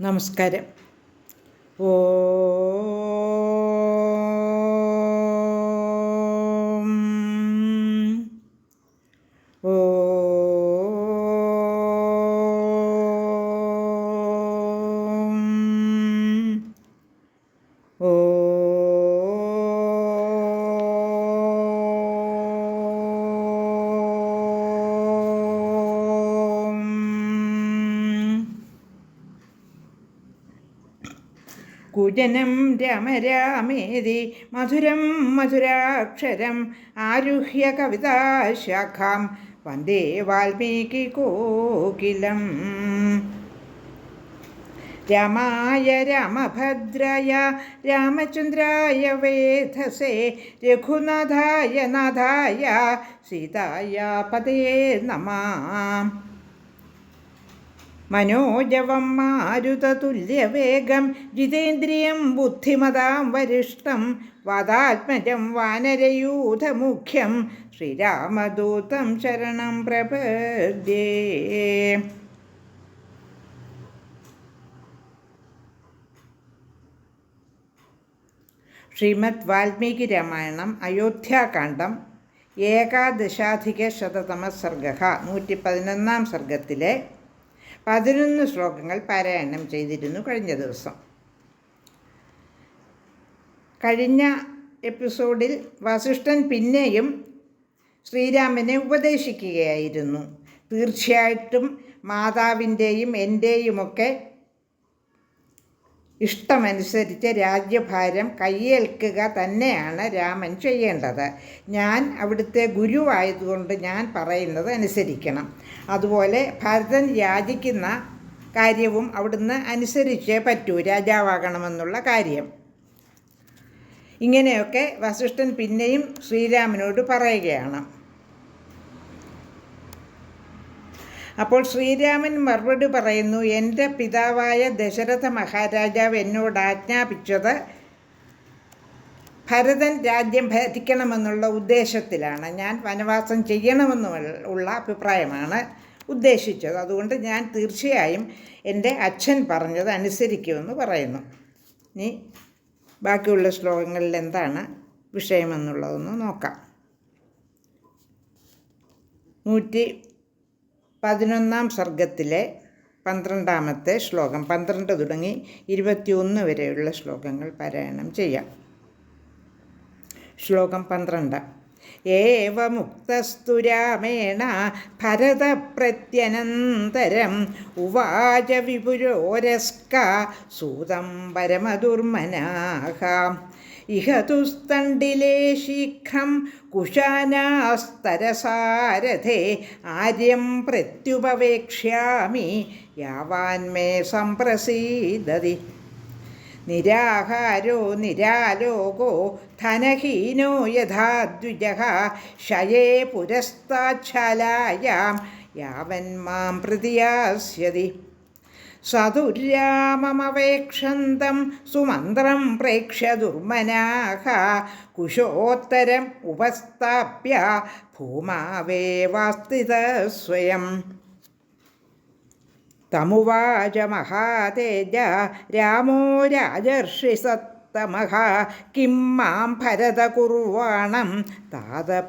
നമസ്കാരം. ഓ കുജനം രമരാമേതി മധുരം മധുരാക്ഷരം ആരുഹ്യ കവിതാശാഖാം വന്ദേ വാൽമീകി കോകിലം രാമായ രാമഭദ്രായ രാമചന്ദ്രായ വേധസേ രഘുനാഥായ നാഥായ സീതായ പതേ നമാം മനോജവം മാരുതതുല്യവേഗം ജിതേന്ദ്രിയം ബുദ്ധിമതാം വരിഷ്ടം വാദാത്മജം വാനരയൂഥമുഖ്യം ശ്രീരാമദൂതം ശരണം പ്രപദ്യേ. ശ്രീമദ് വാൽമീകി രാമായണം അയോധ്യാകാന്ഡം ഏകാദശാധിക ശതതമ സർഗ നൂറ്റി പതിനൊന്നാം സർഗത്തിലെ പതിനൊന്ന് ശ്ലോകങ്ങൾ പാരായണം ചെയ്തിരുന്നു കഴിഞ്ഞ ദിവസം. കഴിഞ്ഞ എപ്പിസോഡിൽ വസിഷ്ഠൻ പിന്നെയും ശ്രീരാമനെ ഉപദേശിക്കുകയായിരുന്നു. തീർച്ചയായിട്ടും മാതാവിന്റെയും എന്റെയുമൊക്കെ ഇഷ്ടമനുസരിച്ച് രാജ്യഭാരം കയ്യേൽക്കുക തന്നെയാണ് രാമൻ ചെയ്യേണ്ടത്. ഞാൻ അവിടുത്തെ ഗുരുവായതുകൊണ്ട് ഞാൻ പറയുന്നത് അനുസരിക്കണം. അതുപോലെ ഭരതൻ യാചിക്കുന്ന കാര്യവും അവിടുന്ന് അനുസരിച്ചേ പറ്റൂ രാജാവാകണമെന്നുള്ള കാര്യം. ഇങ്ങനെയൊക്കെ വസിഷ്ഠൻ പിന്നെയും ശ്രീരാമനോട് പറയുകയാണ്. അപ്പോൾ ശ്രീരാമൻ മറുപടി പറയുന്നു എന്റെ പിതാവായ ദശരഥ മഹാരാജാവ് എന്നോട് ആജ്ഞാപിച്ചത് ഭരതൻ രാജ്യം ഭരിക്കണമെന്നുള്ള ഉദ്ദേശത്തിലാണ്. ഞാൻ വനവാസം ചെയ്യണമെന്നുള്ള അഭിപ്രായമാണ് ഉദ്ദേശിച്ചത്. അതുകൊണ്ട് ഞാൻ തീർച്ചയായും എന്റെ അച്ഛൻ പറഞ്ഞത് അനുസരിക്കുമെന്ന് പറയുന്നു. ഇനി ബാക്കിയുള്ള ശ്ലോകങ്ങളിൽ എന്താണ് വിഷയമെന്നുള്ളതൊന്ന് നോക്കാം. നൂറ്റി പതിനൊന്നാം സർഗത്തിലെ പന്ത്രണ്ടാമത്തെ ശ്ലോകം പന്ത്രണ്ട് തുടങ്ങി ഇരുപത്തിയൊന്ന് വരെയുള്ള ശ്ലോകങ്ങൾ പാരായണം ചെയ്യാം. ശ്ലോകം പന്ത്രണ്ട്. ുക്തസ്തു രാമേണ ഭരതപ്രത്യനന്തരം ഉവാച വിപുരോരസ്ക സൂതം പരമദുർമനാഹ ഇഹ ശീഖം കുശാനാസ്തരസാരഥേ ആര്യം പ്രത്യുപവേക്ഷ്യാമി യാവാൻമേ സംപ്രസീദതി നിരാഹാരോ നിരാലോകോ ധനഹീനോ യഥാ ദ്വിജഃ ശയേ പുരസ്താച്ഛാലായാം മാം പ്രതിയാസ്യതി. സതുര്യാമമവേക്ഷന്തം സുമന്ത്രം പ്രേക്ഷ്യ ദുർമനാഹ കുശോത്തരം ഉപസ്ഥാപ്യ ഭൂമാവേവാസ്ഥിത സ്വയം. തമുവാച മഹാതേജ രാമോ രാജർഷി സത്തമഹ കിം മാം ഭരത കുർവാണം താത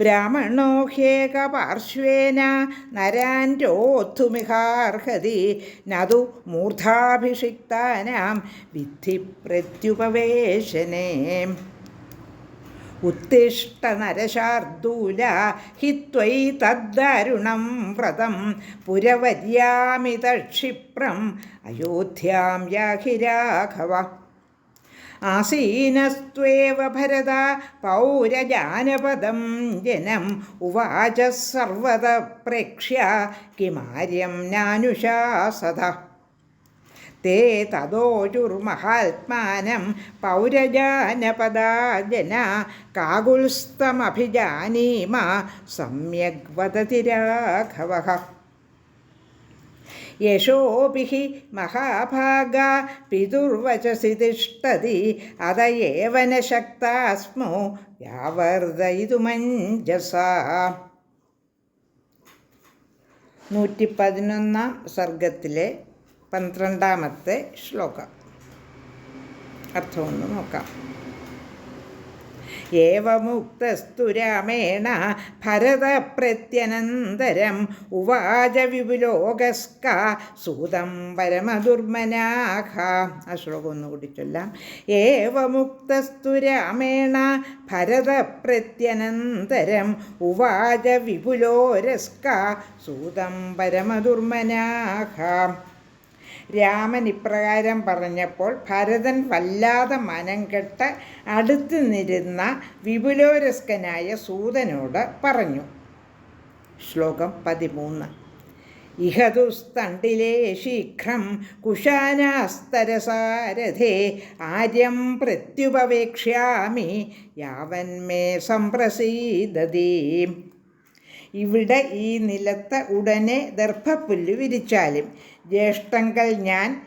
ബ്രാഹ്മണോ ഹ്യേകപാർശ്വേന നരാൻ രോദ്ധുമിഹാർഹതി നതു മൂർധാഭിഷിക്താനാം വിദ്ധി പ്രത്യുപവേശനേ ഉത്തിഷ്ട നരശാർദൂല ഹി ത്വയി തദ്ദരുണം വ്രതം പുരവര്യാമിതക്ഷിപ്രം അയോധ്യാം യാഹി രാഘവ ആസീനസ്ത്വേവ ഭരത പൗരജാനപദം ജനം ഉവാച സർവത പ്രേക്ഷ്യ കിമാര്യം നാനുശാസത തേ തദോചുർമഹാത്മാനം പൗരജാനപദാ ജന കാകുൽസ്തമഭിജാനീമ സമ്യഗ് വദതി രാഘവ. യശോഭി മഹാഭാഗ പിതുർവചസി തിഷ്ടതി അത ഏവ ന ശക്താസ്മോ വ്യാവർദ്ധയിതുമഞ്ജസ നൂറ്റി പതിനൊന്നാം സർഗത്തിലെ പന്ത്രണ്ടാമത്തെ ശ്ലോകം. അർത്ഥമൊന്ന് നോക്കാം. ഏവമുക്തസ്തു രാമേണ ഭരതപ്രത്യനന്തരം ഉവാച വിപുലോകസ്ക സൂതം പരമദുർമനാഹ ആ ശ്ലോകം ഒന്നുകൂടി ചൊല്ലാം. ഏവമുക്തസ്തു രാമേണ ഭരതപ്രത്യനന്തരം ഉവാച വിപുലോരസ്ക സൂതം പരമദുർമനാഹ രാമൻ ഇപ്രകാരം പറഞ്ഞപ്പോൾ ഭരതൻ വല്ലാതെ മനം കെട്ട് അടുത്ത് നിരുന്ന വിപുലോരസ്കനായ സൂതനോട് പറഞ്ഞു. ശ്ലോകം പതിമൂന്ന്. ഇഹതുസ്തണ്ടിലേ ശീഘ്രം കുശാനാസ്തരസാരഥേ ആര്യം പ്രത്യുപവേക്ഷ്യാമി യാവന്മേ സംപ്രസീദതീ ഇവിടെ ഈ നിലത്ത് ഉടനെ ദർഭപ്പുല്ല് വിരിച്ചാലും ജ്യേഷ്ഠങ്കൽ ഞാൻ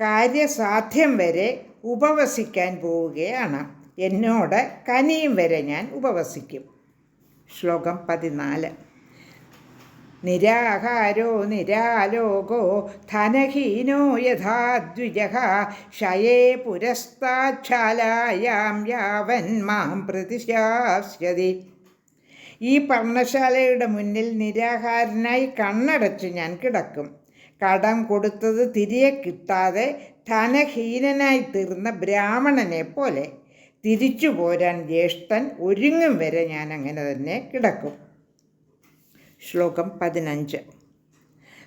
കാര്യസാധ്യം വരെ ഉപവസിക്കാൻ പോവുകയാണ്. എന്നോട് കനിയും വരെ ഞാൻ ഉപവസിക്കും. ശ്ലോകം പതിനാല്. നിരാഹാരോ നിരാലോകോ ധനഹീനോ യഥാ ദ്വിജ ശയേ പുരസ്താച്ഛാലായാം യാവൻ മാം പ്രതിശാസ്യതി. ഈ പർണശാലയുടെ മുന്നിൽ നിരാഹാരനായി കണ്ണടച്ച് ഞാൻ കിടക്കും. കടം കൊടുത്തത് തിരികെ കിട്ടാതെ ധനഹീനനായി തീർന്ന ബ്രാഹ്മണനെ പോലെ തിരിച്ചു പോരാൻ ജ്യേഷ്ഠൻ ഒരുങ്ങും വരെ ഞാൻ അങ്ങനെ തന്നെ കിടക്കും. ശ്ലോകം പതിനഞ്ച്.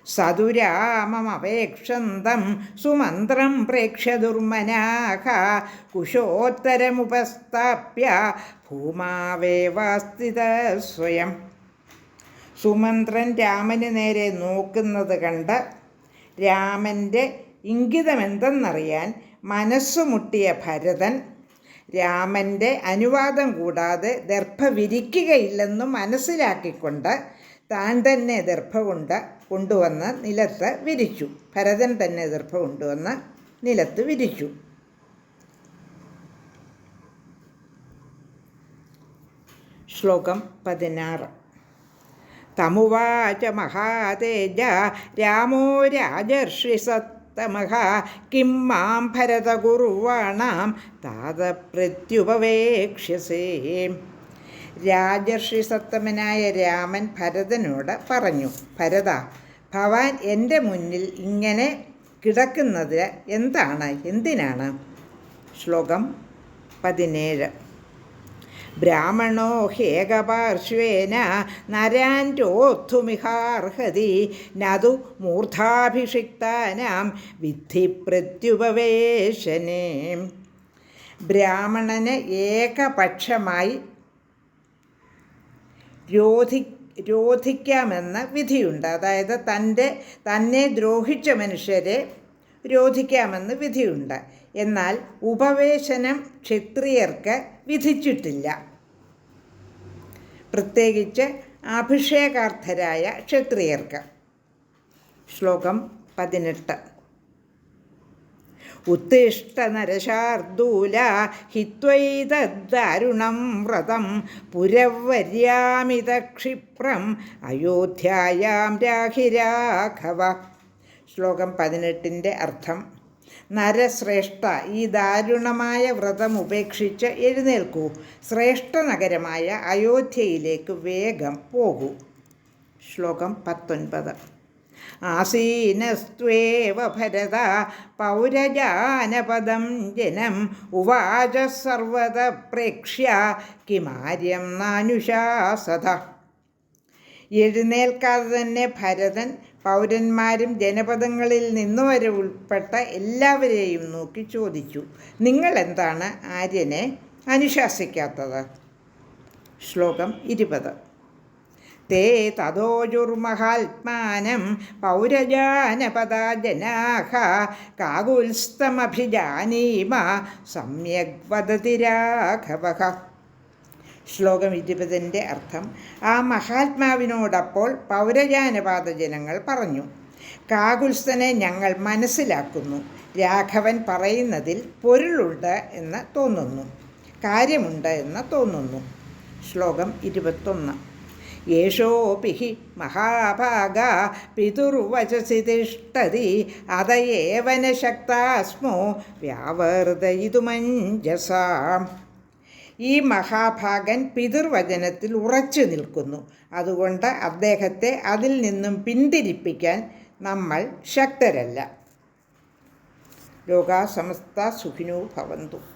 സതുരാമമപേക്ഷന്തം സുമന്ത്രം പ്രേക്ഷ്യ ദുർമനാഹ കുശോത്തരമുപസ്ഥാപ്യ ഭൂമാവേവാസ്ഥിത സ്വയം. സുമന്ത്രൻ രാമന് നേരെ നോക്കുന്നത് കണ്ട് രാമന്റെ ഇംഗിതമെന്തെന്നറിയാൻ മനസ്സുമുട്ടിയ ഭരതൻ രാമന്റെ അനുവാദം കൂടാതെ ദർഭ വിരിക്കുകയില്ലെന്നും മനസ്സിലാക്കിക്കൊണ്ട് താൻ തന്നെ ദർഭ കൊണ്ടുവന്ന് നിലത്ത് വിരിച്ചു. ഭരതൻ തന്നെ ദർഭ കൊണ്ടുവന്ന് നിലത്ത് വിരിച്ചു. ശ്ലോകം പതിനാറ്. തമുവാച മഹാതേജ രാമോ രാജർഷി സത്തമഹ കിം മാം ഭരതകുർവാണാം താതപ്രത്യുപവേക്ഷ്യസേ. രാജർഷി സത്തമനായ രാമൻ ഭരതനോട് പറഞ്ഞു ഭരത ഭവാൻ എന്റെ മുന്നിൽ ഇങ്ങനെ കിടക്കുന്നത് എന്താണ്? എന്തിനാണ്? ശ്ലോകം പതിനേഴ്. ബ്രാഹ്മണോ ഹേകപാർശ്വേന നരാന്റോത്തുമിഹാർഹതി നതു മൂർധാഭിഷിക്താനാം വിധി പ്രത്യുപവേശനേ ബ്രാഹ്മണന് ഏകപക്ഷമായി രോധി രോധിക്കാമെന്ന വിധിയുണ്ട്. അതായത് തന്റെ തന്നെ ദ്രോഹിച്ച മനുഷ്യരെ രോധിക്കാമെന്ന് വിധിയുണ്ട്. എന്നാൽ ഉപവേശനം ക്ഷത്രിയർക്ക് വിധിച്ചിട്ടില്ല. പ്രത്യേകിച്ച് അഭിഷേകാർത്ഥരായ ക്ഷത്രിയർക്ക്. ശ്ലോകം പതിനെട്ട്. ഉത്തിഷ്ട നരശാർദൂല ഹിത്വൈതദ്ദാരുണം വ്രതം പുരവര്യാമിത ക്ഷിപ്രം അയോധ്യായാം രാഘിരാഘവ ശ്ലോകം പതിനെട്ടിന്റെ അർത്ഥം നരശ്രേഷ്ഠ ഈ ദാരുണമായ വ്രതം ഉപേക്ഷിച്ച് എഴുന്നേൽക്കൂ. ശ്രേഷ്ഠ നഗരമായ അയോധ്യയിലേക്ക് വേഗം പോകൂ. ശ്ലോകം പത്തൊൻപത്. ആസീനസ്ത്വേവ ഭരത പൗരജാനപദം ജനം ഉവാച സർവത പ്രേക്ഷ്യ കിമാര്യം നാനുശാസത എഴുന്നേൽക്കാതെ തന്നെ ഭരതൻ പൗരന്മാരും ജനപദങ്ങളിൽ നിന്നുവരെ ഉൾപ്പെട്ട എല്ലാവരെയും നോക്കി ചോദിച്ചു നിങ്ങൾ എന്താണ് ആര്യനെ അനുശാസിക്കാത്തത്? ശ്ലോകം ഇരുപത്. തേ തഥോജുർമഹാത്മാനം പൗരജാനപദാ ജനാഹ കാകുൽസ്തമഭിജാനീമ സമ്യക് വദതി രാഘവ. ശ്ലോകം ഇരുപതിന്റെ അർത്ഥം ആ മഹാത്മാവിനോടപ്പോൾ പൗരജാനപാത ജനങ്ങൾ പറഞ്ഞു കാകുൽസ്ഥനെ ഞങ്ങൾ മനസ്സിലാക്കുന്നു. രാഘവൻ പറയുന്നതിൽ പൊരുളുണ്ട് എന്ന് തോന്നുന്നു. കാര്യമുണ്ട് എന്ന് തോന്നുന്നു. ശ്ലോകം ഇരുപത്തൊന്ന്. യേശോപി ഹി മഹാഭാഗ പിതുർവചസി തിഷ്ടതി അതയേവന ശക്താസ്മോ വ്യാവർദ്ധയിതുമഞ്ജസാം ഈ മഹാഭാഗൻ പിതൃവചനത്തിൽ ഉറച്ചു നിൽക്കുന്നു. അതുകൊണ്ട് അദ്ദേഹത്തെ അതിൽ നിന്നും പിന്തിരിപ്പിക്കാൻ നമ്മൾ ശക്തരല്ല. ലോകാസമസ്ത സുഖിനോ ഭവന്തു.